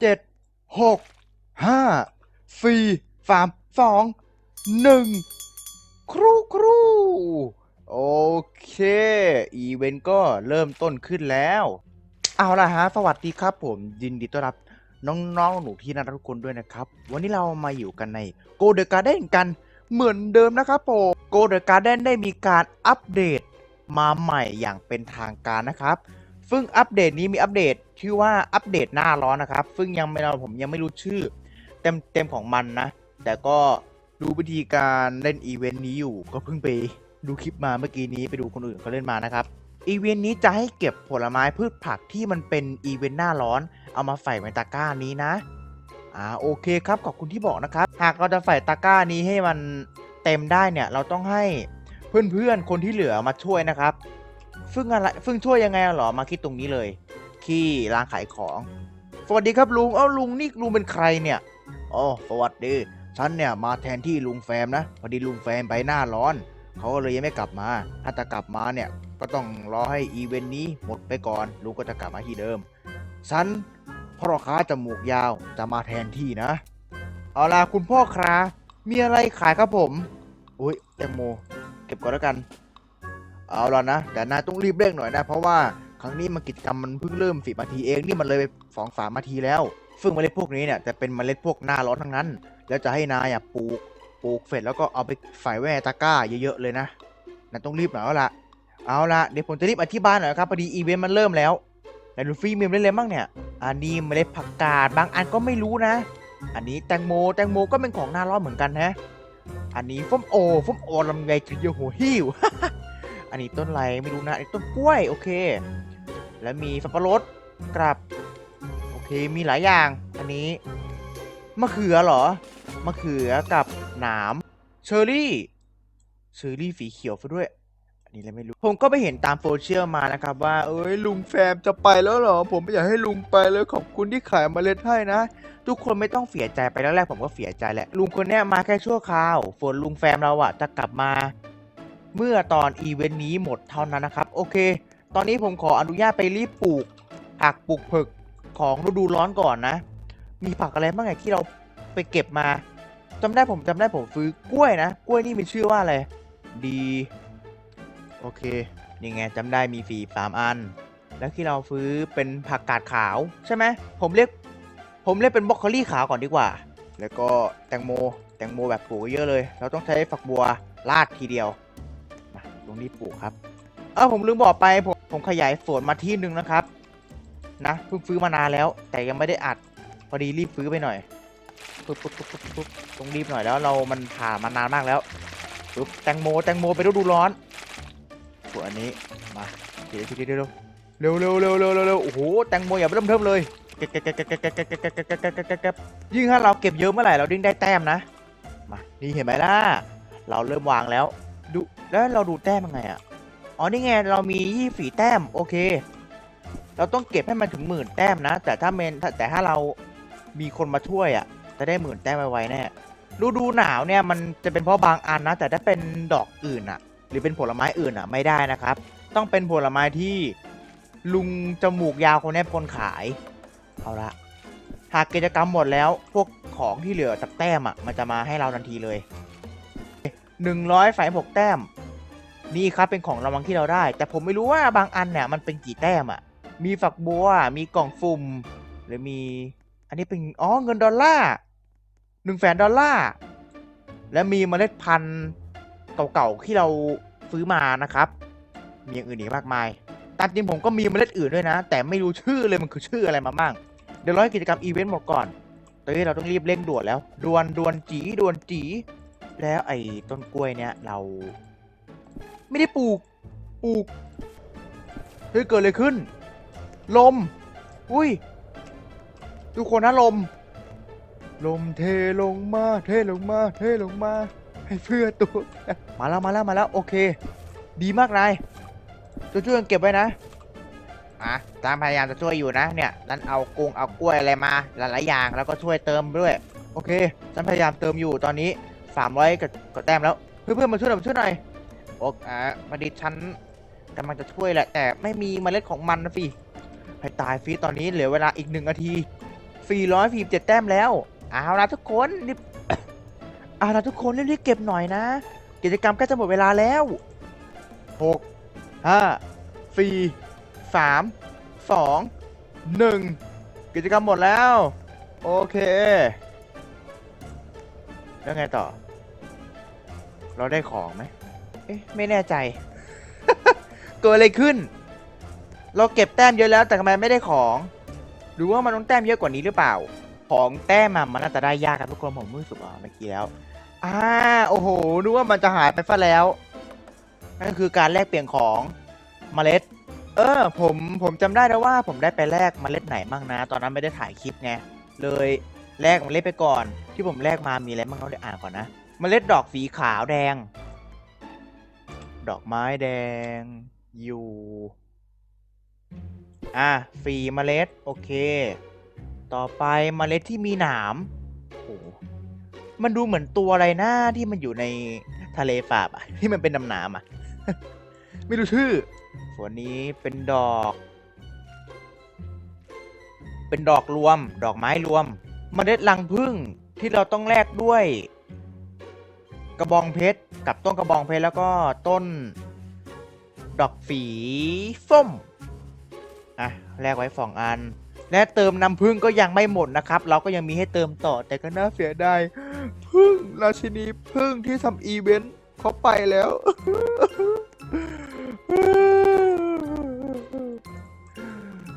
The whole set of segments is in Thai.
เจ็ดหกห้าสี่สามสองหนึ่งครูครูโอเค อีเวนต์ก็เริ่มต้นขึ้นแล้ว เอาละฮะ สวัสดีครับผมยินดีต้อนรับน้องๆ หนูที่น่ารักทุกคนด้วยนะครับ วันนี้เรามาอยู่กันใน Go the Garden กันเหมือนเดิมนะครับผม Go the Garden ได้มีการอัปเดตมาใหม่อย่างเป็นทางการนะครับ ซึ่งอัปเดตนี้มีอัปเดตชื่อว่าอัปเดตหน้าร้อนนะครับ ซึ่งยังไม่เราผมยังไม่รู้ชื่อ เต็มเต็มของมันนะ แต่ก็ดูวิธีการเล่นอีเวนต์นี้อยู่ ก็เพิ่งไปดูคลิปมาเมื่อกี้นี้ไปดูคนอื่นเขาเล่นมานะครับ อีเวนต์นี้จะให้เก็บผลไม้พืชผักที่มันเป็นอีเวนต์หน้าร้อน เอามาใส่ในตะกร้านี้นะ อ่าโอเคครับขอบคุณที่บอกนะครับ หากเราจะใส่ตะกร้านี้ให้มันเต็มได้เนี่ยเราต้องให้เพื่อนๆคนที่เหลือมาช่วยนะครับ ซึ่งอะไรซึ่งช่วยยังไงอะเหรอมาคิดตรงนี้เลย ที่ร้านขายของ สวัสดีครับลุงเอ้าลุงนี่ลุงเป็นใครเนี่ยอ๋อสวัสดีฉันเนี่ยมาแทนที่ลุงแฟมนะพอดีลุงแฟมไปหน้าร้อนเขาก็เลยยังไม่กลับมา ถ้าจะกลับมาเนี่ยก็ต้องรอให้อีเวนต์นี้หมดไปก่อน ลุงก็จะกลับมาที่เดิมฉันพ่อค้าจมูกยาวจะมาแทนที่นะ เอาล่ะคุณพ่อครับมีอะไรขายครับผม อุ้ยแตงโม เก็บก่อนแล้วกัน เอาล่ะนะ แต่นายต้องรีบเร่งหน่อยนะ เพราะว่าครั้งนี้มันกิจกรรมมันเพิ่งเริ่มสิบนาทีเองนี่มันเลยไปสองสามนาทีแล้ว ซึ่งเมล็ดพวกนี้เนี่ยจะเป็นเมล็ดพวกหน้าร้อนทั้งนั้น แล้วจะให้นายอะปลูกปลูกเสร็จแล้วก็เอาไปใส่ไว้ในตะกร้าเยอะๆเลยนะนายต้องรีบหน่อยแล้วล่ะเอาล่ะเดี๋ยวผมจะรีบอธิบายหน่อยครับพอดีอีเวนต์มันเริ่มแล้วแต่ลูฟี่มีเมล็ดอะไรบ้างเนี่ย อันนี้เมล็ดผักกาดบางอันก็ไม่รู้นะ อันนี้แตงโมแตงโมก็เป็นของหน้าร้อนเหมือนกันฮะอันนี้ส้มโอส้มโอลำไยเขียวหัวหิ้ว อันนี้ต้นอะไรไม่รู้นะอันนี้ต้นกล้วยโอเค แล้วมีสับปะรดกรับโอเคมีหลายอย่าง อันนี้มะเขือเหรอมะเขือกับหนามเชอร์รี่เชอร์รี่สีเขียวซะด้วยอันนี้เลยไม่รู้ผมก็ไปเห็นตามโซเชียลมานะครับว่า เอ้ยลุงแฟมจะไปแล้วเหรอ ผมไม่อยากให้ลุงไปเลยขอบคุณที่ขายเมล็ดให้นะ ทุกคนไม่ต้องเสียใจไปแล้วแรกผมก็เสียใจแหละลุงคนเนี้ยมาแค่ชั่วคราวส่วนลุงแฟมเราอะจะกลับมา เมื่อตอนอีเวนต์นี้หมดเท่านั้นนะครับ โอเค ตอนนี้ผมขออนุญาตไปรีบปลูกผักปลูกผึกของฤดูร้อนก่อนนะ มีผักอะไรบ้างไงที่เราไปเก็บมาจำได้ผมจำได้ผมซื้อกล้วยนะ กล้วยนี่มีชื่อว่าอะไร ดี โอเค นี่ไงจำได้มีฝีสามอัน แล้วที่เราซื้อเป็นผักกาดขาวใช่ไหม ผมเรียก ผมเรียกเป็นบรอกโคลี่ขาวก่อนดีกว่า แล้วก็แตงโม แตงโมแบบปลูกเยอะเลย เราต้องใช้ฝักบัวลาดทีเดียว ตรงนี้ปลูกครับเออผมลืมบอกไปผมผมขยายสวนมาที่หนึ่งนะครับ นะเพิ่งซื้นมานานแล้ว แต่ยังไม่ได้อัดพอดีรีบซื้นไปหน่อยปุ๊บปุ๊บปุ๊บปุ๊บปุ๊บตรงรีบหน่อยแล้วเรามันผ่ามานานมากแล้วปุ๊บแตงโมแตงโมไปฤดูร้อนส่วนอันนี้มาเดี๋ยวเดี๋ยวเร็วเร็วเร็วเร็วเร็วโอ้โหแตงโมอย่าไปเริ่มเทิมเลยยิ่งถ้าเราเก็บเยอะเมื่อไหร่เราดิ้งได้แต้มนะมานี่เห็นไหมล่ะเราเริ่มวางแล้ว ดูแล้วเราดูแต้มยังไงอะ อ๋อนี่ไงเรามียี่สีแต้มโอเค เราต้องเก็บให้มันถึงหมื่นแต้มนะ แต่ถ้าเมนแต่ถ้าเรามีคนมาช่วยอะ จะได้หมื่นแต้มไวๆแน่ฤดูหนาวเนี่ยมันจะเป็นเพราะบางอันนะ แต่ถ้าเป็นดอกอื่นอะ หรือเป็นผลไม้อื่นอะไม่ได้นะครับ ต้องเป็นผลไม้ที่ลุงจมูกยาวคนนี้คนขายเอาละหากกิจกรรมหมดแล้วพวกของที่เหลือจากแต้มอะมันจะมาให้เราทันทีเลย หนึ่งร้อยฝ่ายหกแต้ม นี่ครับเป็นของรางวัลที่เราได้ แต่ผมไม่รู้ว่าบางอันเนี่ยมันเป็นกี่แต้มอะ มีฝักบัว มีกล่องฟุ่ม หรือมี อันนี้เป็น อ๋อ เงินดอลลาร์หนึ่งแสนดอลลาร์ และมีเมล็ดพันธุ์เก่าๆที่เราซื้อมานะครับ มีอย่างอื่นอีกมากมายตามจริงผมก็มีเมล็ดอื่นด้วยนะ แต่ไม่รู้ชื่อเลยมันคือชื่ออะไรมาบ้าง เดี๋ยวรอให้กิจกรรมอีเวนต์หมดก่อนตอนนี้เราต้องรีบเร่งด่วนแล้ว ด่วนด่วนจีด่วนจี แล้วไอ้ต้นกล้วยเนี่ยเรา ไม่ได้ปลูก ปลูก เฮ้ย เกิดอะไรขึ้น ลม อุ้ย ทุกคนนะลม ลมเทลงมา เทลงมา เทลงมา ให้เพื่อตัว มาแล้วมาแล้วมาแล้ว โอเค ดีมากนายจะช่วยเก็บไว้นะอะตามพยายามจะช่วยอยู่นะ เนี่ยนั้นเอากงเอากล้วยอะไรมาหลายๆอย่างแล้วก็ช่วยเติมด้วย โอเคฉันพยายามเติมอยู่ตอนนี้ 300กับกับแต้มแล้ว เพื่อนๆมาช่วยหน่อยมาช่วยหน่อยโอ้อ่าพอดีฉันกำลังจะช่วยแหละ แต่ไม่มีเมล็ดของมันนะสิให้ตายฟีตอนนี้เหลือเวลาอีกหนึ่งนาทีฟรีร้อยฟีเจ็ดแต้มแล้วเอาละทุกคนรีบเอาละทุกคนรีบๆเก็บหน่อยนะ กิจกรรมใกล้จะหมดเวลาแล้วหกห้าสี่สามสองหนึ่งกิจกรรมหมดแล้ว โอเค แล้วไงต่อ เราได้ของไหมเอ๊ะไม่แน่ใจ เกิดอะไรขึ้น เราเก็บแต้มเยอะแล้วแต่ทำไมไม่ได้ของ หรือว่ามันต้องแต้มเยอะกว่านี้หรือเปล่า ของแต้มอะมันน่าจะได้ยากครับทุกคนผมรู้สึกว่าเมื่อกี้แล้วอ่าโอ้โหนึกว่ามันจะหายไปซะแล้วนั่นคือการแลกเปลี่ยนของเมล็ด เออ ผมผมจำได้แล้วว่าผมได้ไปแลกเมล็ดไหนบ้างนะ ตอนนั้นไม่ได้ถ่ายคลิปไงเลย แลกเมล็ดไปก่อน ที่ผมแลกมามีอะไรบ้างเราได้อ่านก่อนนะเมล็ดดอกสีขาวแดง ดอกไม้แดงอยู่อะฟรีเมล็ดโอเค ต่อไปเมล็ดที่มีหนามโอ้โหมันดูเหมือนตัวอะไรนะที่มันอยู่ในทะเลสาบอะที่มันเป็นน้ำหนามอะไม่รู้ชื่อส่วนนี้เป็นดอก เป็นดอกรวม ดอกไม้รวม เมล็ดรังผึ้งที่เราต้องแลกด้วย กระบองเพชรกับต้นกระบองเพชรแล้วก็ต้น ดอกสีส้มอะแลกไว้สองอัน และเติมน้ำผึ้งก็ยังไม่หมดนะครับ เราก็ยังมีให้เติมต่อแต่ก็น่าเสียดายพึ่งราชินีพึ่งที่ทำอีเวนต์เขาไปแล้ว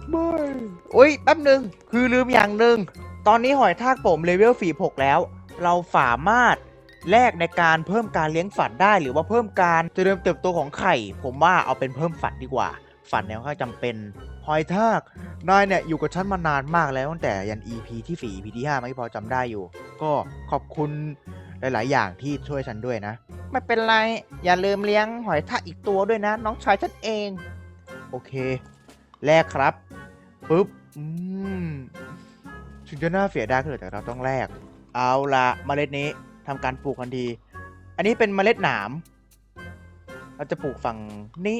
ไม่โอ้ยแป๊บหนึ่งคือลืมอย่างหนึ่ง ตอนนี้หอยทากผมเลเวล46แล้ว เราสามารถแลกในการเพิ่มการเลี้ยงฝันได้ หรือว่าเพิ่มการเจริญเติบโตของไข่ ผมว่าเอาเป็นเพิ่มฝันดีกว่า ฝันเนี่ยค่อนข้าจำเป็นหอยทากนายเนี่ยอยู่กับฉันมานานมากแล้วตั้งแต่ยัน EP ที่ 4 EP ที่5ไม่พอจำได้อยู่ ก็ขอบคุณหลาย ๆ อย่างที่ช่วยฉันด้วยนะ ไม่เป็นไร อย่าลืมเลี้ยงหอยทากอีกตัวด้วยนะ น้องชายฉันเอง โอเคแลกครับปุ๊บ อืม ถึงจะน่าเสียดายก็เถอะแต่เราต้องแลกเอาละเมล็ดนี้ทำการปลูกทันทีอันนี้เป็นเมล็ดหนาม เราจะปลูกฝั่งนี้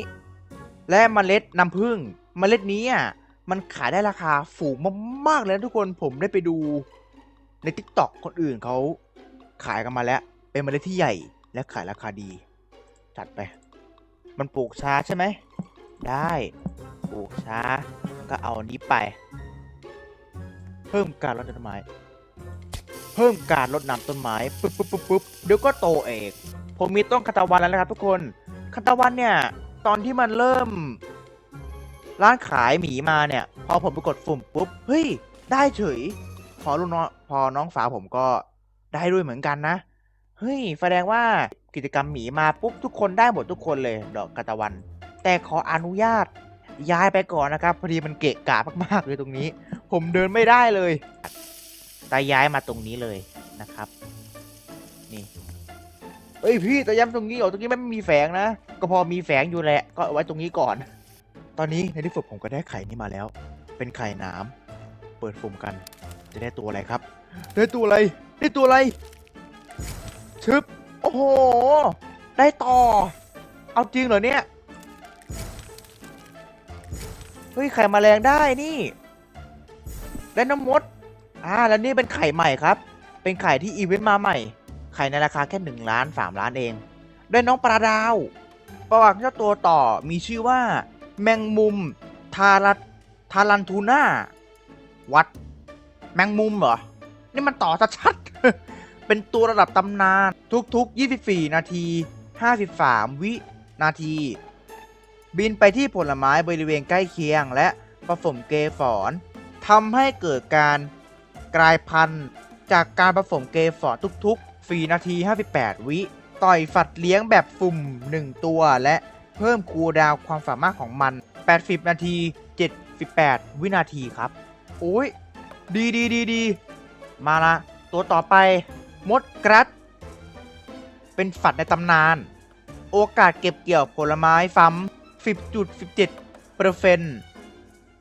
และเมล็ดน้ำผึ้งเมล็ดนี้อะมันขายได้ราคาสูงมากๆเลยทุกคนผมได้ไปดูใน t ิ k t o k คนอื่นเขาขายกันมาแล้ว เป็นเมล็ดที่ใหญ่และขายราคาดี จัดไป มันปลูกช้าใช่ไหม ได้ ปลูกช้าก็เอานี้ไป เพิ่มการรดต้นไม้ เพิ่มการรดน้ำต้นไม้ปุ๊บปุ๊บปุ๊บปุ๊บเดี๋ยวก็โตเอง ผมมีต้นคาตาวันแล้วนะครับทุกคนคาตาวันเนี่ย ตอนที่มันเริ่ม ร้านขายหมีมาเนี่ย พอผมไปกดฝุ่มปุ๊บเฮ้ยได้เฉย พอลูกน้องพอน้องสาวผมก็ได้ด้วยเหมือนกันนะเฮ้ยแสดงว่ากิจกรรมหมีมาปุ๊บทุกคนได้หมดทุกคนเลย ดอกกาตาวัน แต่ขออนุญาตย้ายไปก่อนนะครับ พอดีมันเกะกะมากๆเลยตรงนี้ ผมเดินไม่ได้เลยแต่ย้ายมาตรงนี้เลยนะครับ นี่เอ้ยพี่แต่ย้ำตรงนี้เหรอตรงนี้ไม่มีแฝงนะ ก็พอมีแฝงอยู่แหละ ก็เอาไว้ตรงนี้ก่อน ตอนนี้ในที่สุดผมก็ได้ไข่นี้มาแล้ว เป็นไข่หน้ำเปิดฟุ่มกัน จะได้ตัวอะไรครับ ได้ตัวอะไร ได้ตัวอะไร ชึบ โอ้โห ได้ต่อ เอาจริงเหรอเนี่ย เฮ้ย ไข่แมลงได้นี่ ได้น้ำมด อ่า แล้วนี่เป็นไข่ใหม่ครับ เป็นไข่ที่อีเวนต์มาใหม่ ไข่ในราคาแค่หนึ่งล้านสามล้านเอง ได้น้องปลาดาว ประวัติเจ้าตัวต่อมีชื่อว่า แมงมุม ทารัทารันทูน่า วัด แมงมุมเหรอ นี่มันต่อชัดๆเป็นตัวระดับตำนาน ทุกๆ 24 นาที 53 วินาที บินไปที่ผลไม้บริเวณใกล้เคียงและผสมเกสร ทำให้เกิดการกลายพันธุ์ จากการผสมเกสรทุกๆ4นาที 58 วิ ต่อยฝัดเลี้ยงแบบฝุ่ม 1 ตัว และเพิ่มคูลดาวความสามารถของมัน 80 นาที 78 วินาทีครับ โอ้ย ดีดีดีดี มาละ ตัวต่อไป มดกรัด เป็นฝัดในตำนาน โอกาสเก็บเกี่ยวผลไม้ซ้ำ10.17เปอร์เซ็นต์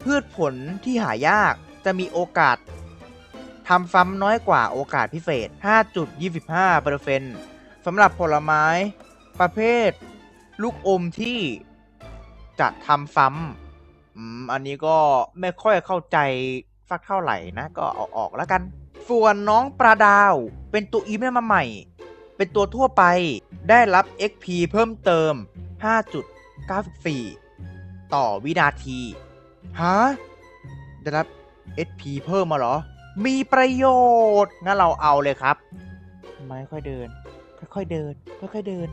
พืชผลที่หายากจะมีโอกาสทำซ้ำน้อยกว่าโอกาสพิเศษ 5.25เปอร์เซ็นต์สำหรับผลไม้ประเภท ลูกอมที่จะทำซ้ำอืมอันนี้ก็ไม่ค่อยเข้าใจสักเท่าไหร่นะ ก็เอาออกแล้วกัน ส่วนน้องปลาดาวเป็นตัวอีเมลมาใหม่ เป็นตัวทั่วไปได้รับ XP เพิ่มเติม 5.94 ต่อวินาที ฮะได้รับ SP เพิ่มมาเหรอ มีประโยชน์ งั้นเราเอาเลยครับ ไม่ค่อยเดิน ค่อยๆเดิน ค่อยๆเดิน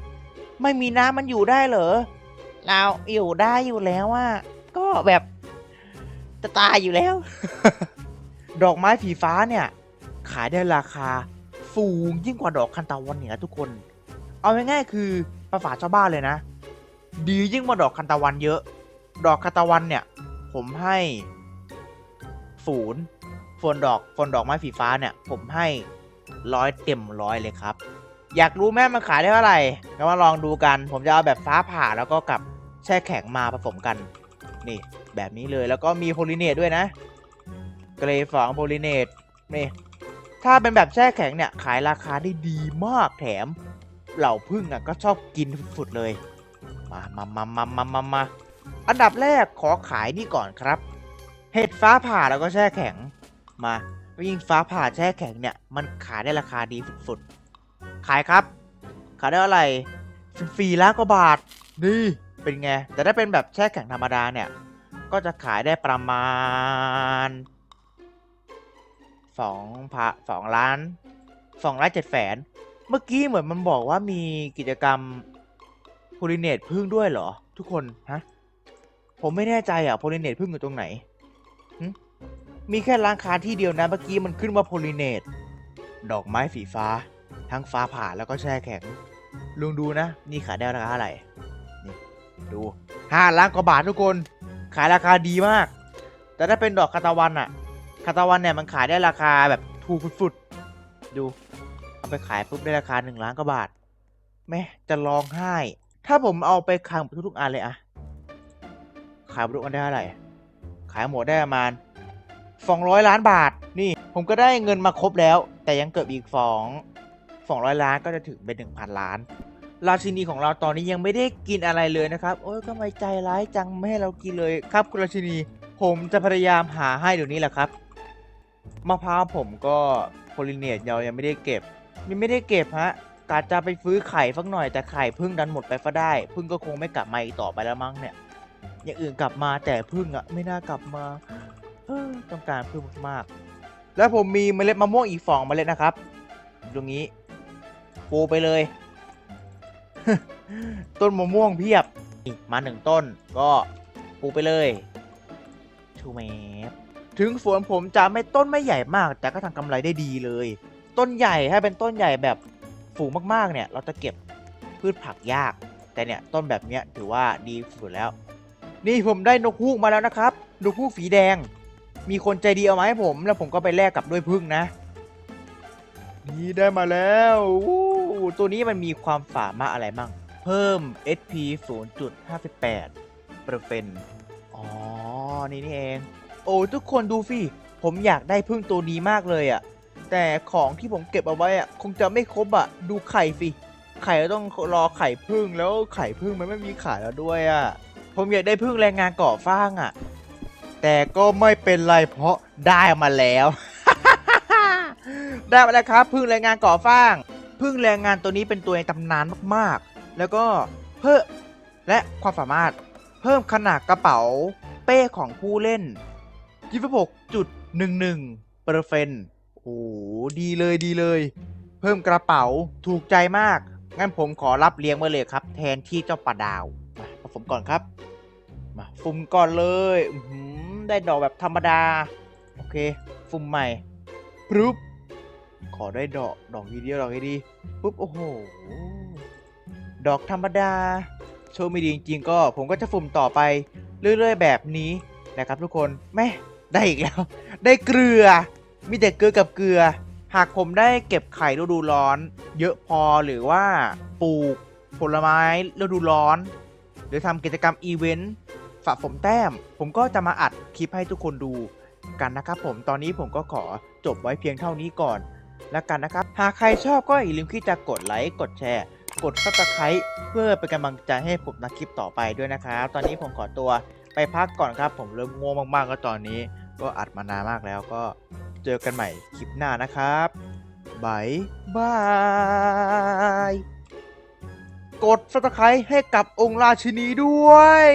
ไม่มีน้ำมันอยู่ได้เหรอ เราอยู่ได้อยู่แล้วว่าก็แบบจะตายอยู่แล้ว ดอกไม้ผีฟ้าเนี่ย ขายได้ราคา สูงยิ่งกว่าดอกคันตาวันเหนือทุกคน เอาง่ายๆคือภาษาชาวบ้านเลยนะ ดียิ่งกว่าดอกคันตาวันเยอะ ดอกคันตาวันเนี่ย ผมให้ศูนย์ฝนดอกฝนดอกไม้ผีฟ้าเนี่ย ผมให้ร้อยเต็มร้อยเลยครับ อยากรู้แม่มันขายได้เท่าไหร่ก็มาลองดูกัน ผมจะเอาแบบฟ้าผ่าแล้วก็กับแช่แข็งมาผสมกัน นี่แบบนี้เลยแล้วก็มีโพลิเนตด้วยนะ เกรฟองโพลิเนตนี่ ถ้าเป็นแบบแช่แข็งเนี่ย ขายราคาได้ดีมากแถม เหล่าพึ่งอะก็ชอบกินสุดๆเลย มามามามามามามา อันดับแรกขอขายนี่ก่อนครับ เห็ดฟ้าผ่าแล้วก็แช่แข็งมายิ่งฟ้าผ่าแช่แข็งเนี่ย มันขายได้ราคาดีสุดๆ ขายครับ ขายได้เท่าไรฟรีล้านกว่าบาท นี่เป็นไง แต่ถ้าเป็นแบบแช่แข็งธรรมดาเนี่ย ก็จะขายได้ประมาณสองพะสองล้านสองล้านเจ็ดแสนเมื่อกี้เหมือนมันบอกว่ามีกิจกรรมโพลิเนตพึ่งด้วยเหรอ ทุกคนฮะ ผมไม่แน่ใจอะโพลิเนตพึ่งอยู่ตรงไหนมีแค่ร้านค้าที่เดียวนะเมื่อกี้มันขึ้นว่าโพลิเนตดอกไม้สีฟ้า ทั้งฟ้าผ่าแล้วก็แช่แข็งลุงดูนะ นี่ขายได้ราคาเท่าไหร่นี่ดูห้าล้านกว่าบาททุกคน ขายราคาดีมาก แต่ถ้าเป็นดอกคาตาวันอะคาตาวันเนี่ยมันขายได้ราคาแบบถูกสุดๆดู เอาไปขายปุ๊บได้ราคาหนึ่งล้านกว่าบาทแม่จะร้องไห้ ถ้าผมเอาไปขายหมดทุกๆอันเลยอะ ขายหมดทุกอันได้เท่าไหร่ ขายหมดได้ประมาณสองร้อยล้านบาท นี่ ผมก็ได้เงินมาครบแล้ว แต่ยังเกิดอีกสองสองร้อยล้านก็จะถึงเป็นหนึ่งพันล้าน ราชินีของเราตอนนี้ยังไม่ได้กินอะไรเลยนะครับ โอ้ยก็ไม่ใจร้ายจังไม่ให้เรากินเลยครับคุณราชินี ผมจะพยายามหาให้เดี๋ยวนี้แหละครับมะพร้าวผมก็โพลิเนตเรายังไม่ได้เก็บยังไม่ได้เก็บฮะกาจะไปฟื้นไข่สักหน่อยแต่ไข่พึ่งดันหมดไปซะได้ พึ่งก็คงไม่กลับมาอีกต่อไปแล้วมั้งเนี่ย อย่างอื่นกลับมาแต่พึ่งอะไม่น่ากลับมาเอ้อต้องการพึ่งมากๆ แล้วผมมีเมล็ดมะม่วงอีกสองเมล็ดนะครับ ตรงนี้ปูไปเลย ต้นมะม่วงเพียบนี่มาหนึ่งต้นก็ปลูกไปเลยชูเมตรถึงสวนผมจะไม่ต้นไม่ใหญ่มาก แต่ก็ทำกำไรได้ดีเลย ต้นใหญ่ถ้าเป็นต้นใหญ่แบบฝูงมากๆเนี่ย เราจะเก็บพืชผักยาก แต่เนี่ยต้นแบบเนี้ยถือว่าดีสุดแล้ว นี่ผมได้นกฮูกมาแล้วนะครับ นกฮูกสีแดง มีคนใจดีเอามาให้ผม แล้วผมก็ไปแลกกับด้วยพึ่งนะ นี่ได้มาแล้วอู้ตัวนี้มันมีความสามารถอะไรมั่ง เพิ่ม SP 0.58เปอร์เซ็นต์อ๋อ นี่นี่เอง โอ้ทุกคนดูสิ ผมอยากได้พึ่งตัวนี้มากเลยอะ่ะ แต่ของที่ผมเก็บเอาไว้อะ่ะ คงจะไม่ครบอะ่ะ ดูไข่สิ ไข่ต้องรอไข่พึ่งแล้วไข่พึ่งมันไม่มีขายแล้วด้วยอะ่ะ ผมอยากได้พึ่งแรงงานก่อสร้างอะ่ะ แต่ก็ไม่เป็นไรเพราะได้มาแล้ว ได้มาแล้วครับ พึ่งแรงงานก่อสร้าง พึ่งแรงงานตัวนี้เป็นตัวในตำนานมากๆ แล้วก็เพิ่มและความสามารถเพิ่มขนาดกระเป๋าเป้ของผู้เล่น 26.11เปอร์เซ็นต์โอ้ดีเลยดีเลย เพิ่มกระเป๋าถูกใจมาก งั้นผมขอรับเลี้ยงมาเลยครับ แทนที่เจ้าปลาดาว ผมก่อนครับ มาฟุมก่อนเลยหือได้ดอกแบบธรรมดา โอเค ฟุมใหม่ปุ๊บขอได้ดอกดอกทีเดียวดอกดีปุ๊บโอ้โหดอกธรรมดา โชว์ไม่ดีจริงๆ ก็ผมก็จะฝุ่มต่อไป เรื่อยๆ แบบนี้นะครับทุกคนแม่ได้อีกแล้ว ได้เกลือ มีแต่เกลือกับเกลือ หากผมได้เก็บไข่ฤดูร้อน เยอะพอหรือว่าปลูกผลไม้ฤดูร้อน หรือทำกิจกรรมอีเวนต์ฝะผมแต้ม ผมก็จะมาอัดคลิปให้ทุกคนดูกันนะครับผมตอนนี้ผมก็ขอจบไว้เพียงเท่านี้ก่อน แล้วกันนะครับ หากใครชอบก็อย่าลืมที่จะกดไลค์กดแชร์ กดซับสไครต์เพื่อเป็นกำลังใจให้ผมนะคลิปต่อไปด้วยนะครับ ตอนนี้ผมขอตัวไปพักก่อนครับ ผมเริ่มง่วงมากๆก็ตอนนี้ ก็อัดมานานมากแล้วก็เจอกันใหม่คลิปหน้านะครับบายบาย กด subscribe ให้กับองค์ราชินีด้วย